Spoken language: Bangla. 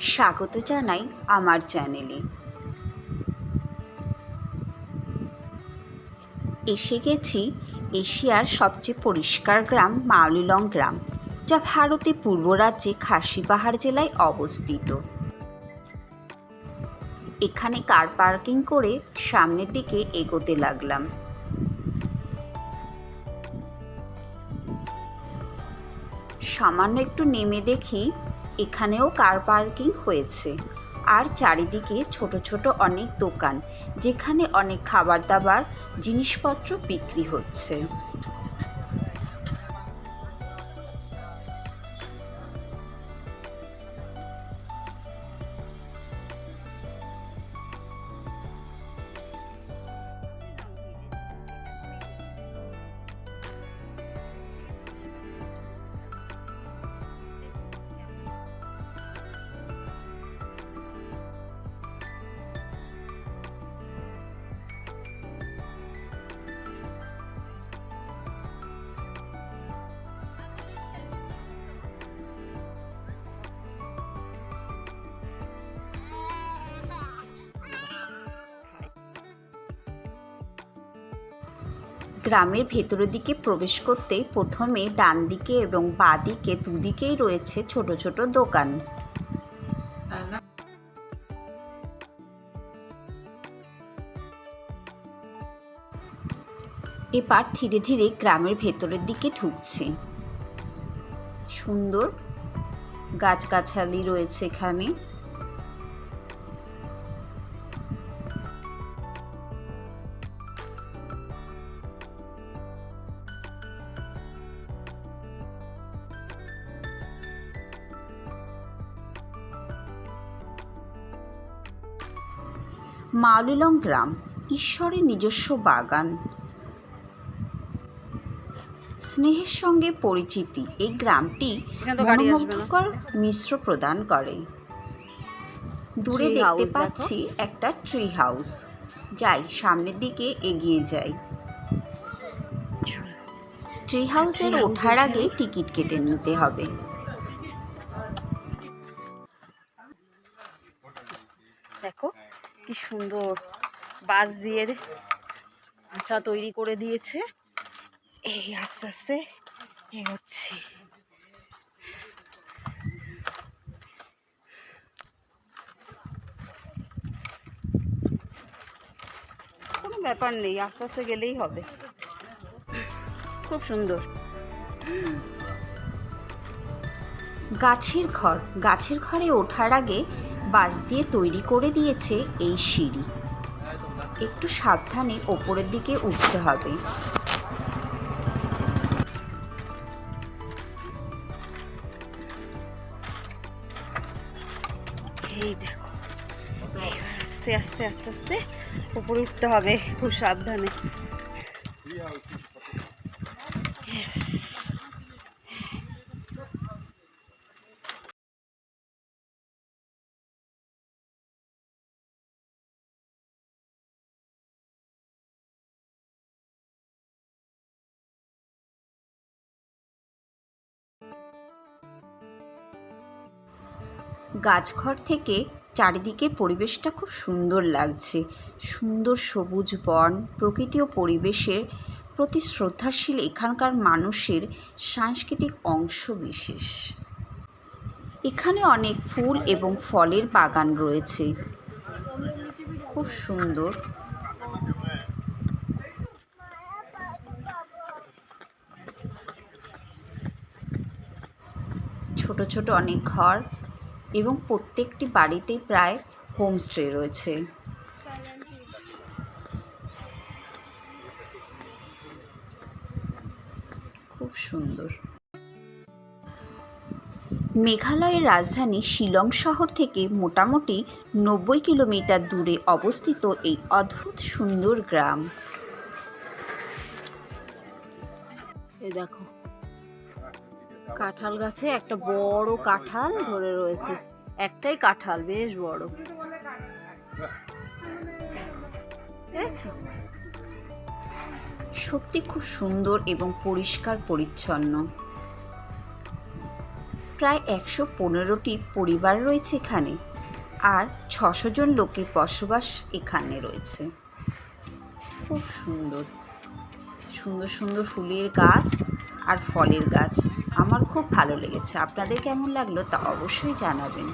স্বাগত জানাই আমার চ্যানেলে। এসে গেছি এশিয়ার সবচেয়ে পরিষ্কার গ্রাম মাউলিলং গ্রাম, যা ভারতে পূর্ব রাজ্যে খাসি পাহাড় জেলায় অবস্থিত। এখানে কার পার্কিং করে সামনের দিকে এগোতে লাগলাম। সামান্য একটু নেমে দেখি এখানেও কার পার্কিং হয়েছে। আর চারিদিকে ছোট ছোট অনেক দোকান, যেখানে অনেক খাবার দাবার জিনিসপত্র বিক্রি হচ্ছে। গ্রামের ভেতরের দিকে প্রবেশ করতে প্রথমে ডান দিকে এবং বাঁ দিকে দুদিকেই রয়েছে ছোট ছোট দোকান। এবার ধীরে ধীরে গ্রামের ভেতরের দিকে ঢুকছি। সুন্দর গাছগাছালি রয়েছে এখানে। মাউলিলং গ্রাম ঈশ্বরের নিজস্ব বাগান। স্নেহের সঙ্গে পরিচিতি এই গ্রামটি। মনোমুগ্ধকর মিশ্র প্রদান করে। দূরে দেখতে পাচ্ছি একটা ট্রি হাউস যাই সামনের দিকে এগিয়ে যাই। ট্রি হাউসের ওঠার আগে টিকিট কেটে নিতে হবে। দেখো কি সুন্দর বাঁশ দিয়ে আচ্ছা তৈরি করে দিয়েছে। এই আস্তে আস্তে এগোচ্ছি। কোনো ব্যাপার নেই, আস্তে আস্তে গেলেই হবে। খুব সুন্দর। গাছের ঘর, গাছের ঘরে ওঠার আগে বাঁশ দিয়ে তৈরি করে দিয়েছে এই সিঁড়ি। একটু সাবধানে ওপরের দিকে উঠতে হবে। এই আস্তে আস্তে আস্তে আস্তে উপরে উঠতে হবে, খুব সাবধানে। গাছঘর থেকে চারিদিকের পরিবেশটা খুব সুন্দর লাগছে। সুন্দর সবুজ বন, প্রকৃতি ও পরিবেশের প্রতি শ্রদ্ধাশীল এখানকার মানুষের সাংস্কৃতিক অংশ বিশেষ। এখানে অনেক ফুল এবং ফলের বাগান রয়েছে। খুব সুন্দর। ছোট ছোট অনেক ঘর। এবং প্রত্যেকটি বাড়িতেই প্রায় হোমস্টে রয়েছে। খুব সুন্দর। মেঘালয়ের রাজধানী শিলং শহর থেকে মোটামুটি নব্বই কিলোমিটার দূরে অবস্থিত এই অদ্ভুত সুন্দর গ্রাম। দেখো। কাঁঠাল গাছে একটা বড় কাঁঠাল ধরে রয়েছে। একটাই কাঁঠাল, বেশ বড়। সত্যি খুব সুন্দর এবং পরিষ্কার পরিচ্ছন্ন। প্রায় একশো পনেরোটি পরিবার রয়েছে এখানে, আর ছশো জন লোকের বসবাস এখানে রয়েছে। খুব সুন্দর। সুন্দর সুন্দর ফুলের গাছ আর ফলের গাছ। আমার খুব ভালো লেগেছে। আপনাদের কেমন লাগল তা অবশ্যই জানাবেন।